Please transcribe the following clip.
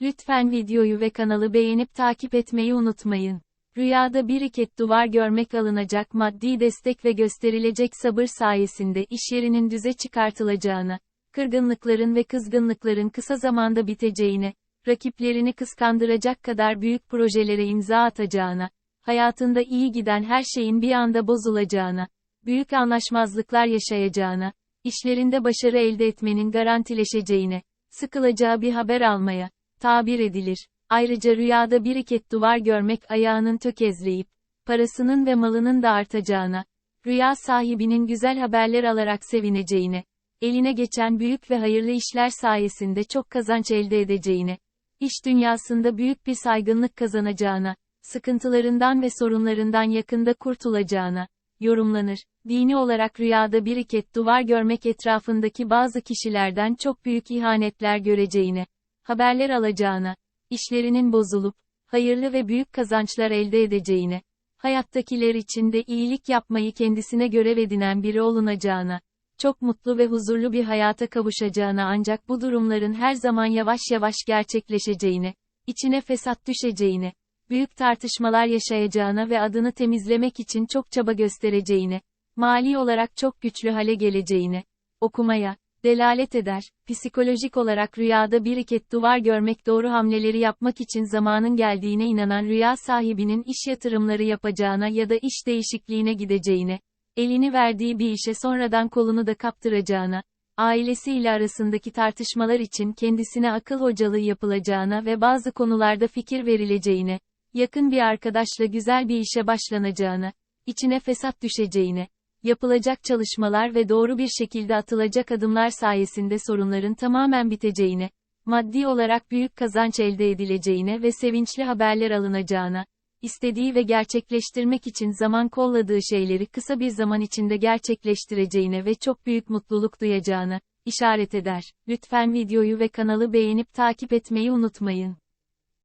Lütfen videoyu ve kanalı beğenip takip etmeyi unutmayın. Rüyada bir iket duvar görmek alınacak maddi destek ve gösterilecek sabır sayesinde iş yerinin düze çıkartılacağına, kırgınlıkların ve kızgınlıkların kısa zamanda biteceğine, rakiplerini kıskandıracak kadar büyük projelere imza atacağına, hayatında iyi giden her şeyin bir anda bozulacağına, büyük anlaşmazlıklar yaşayacağına, işlerinde başarı elde etmenin garantileşeceğine, sıkılacağı bir haber almaya, tabir edilir. Ayrıca rüyada bir iket duvar görmek ayağının tökezleyip, parasının ve malının da artacağına, rüya sahibinin güzel haberler alarak sevineceğine, eline geçen büyük ve hayırlı işler sayesinde çok kazanç elde edeceğine, iş dünyasında büyük bir saygınlık kazanacağına, sıkıntılarından ve sorunlarından yakında kurtulacağına, yorumlanır. Dini olarak rüyada bir iket duvar görmek etrafındaki bazı kişilerden çok büyük ihanetler göreceğine, haberler alacağına, işlerinin bozulup, hayırlı ve büyük kazançlar elde edeceğine, hayattakiler için de iyilik yapmayı kendisine görev edinen biri olunacağına, çok mutlu ve huzurlu bir hayata kavuşacağına ancak bu durumların her zaman yavaş yavaş gerçekleşeceğine, içine fesat düşeceğine, büyük tartışmalar yaşayacağına ve adını temizlemek için çok çaba göstereceğine, mali olarak çok güçlü hale geleceğine, okumaya, delalet eder. Psikolojik olarak rüyada bir iket duvar görmek doğru hamleleri yapmak için zamanın geldiğine inanan rüya sahibinin iş yatırımları yapacağına ya da iş değişikliğine gideceğine, elini verdiği bir işe sonradan kolunu da kaptıracağına, ailesiyle arasındaki tartışmalar için kendisine akıl hocalığı yapılacağına ve bazı konularda fikir verileceğine, yakın bir arkadaşla güzel bir işe başlanacağına, içine fesat düşeceğine, yapılacak çalışmalar ve doğru bir şekilde atılacak adımlar sayesinde sorunların tamamen biteceğine, maddi olarak büyük kazanç elde edileceğine ve sevinçli haberler alınacağına, istediği ve gerçekleştirmek için zaman kolladığı şeyleri kısa bir zaman içinde gerçekleştireceğine ve çok büyük mutluluk duyacağına işaret eder. Lütfen videoyu ve kanalı beğenip takip etmeyi unutmayın.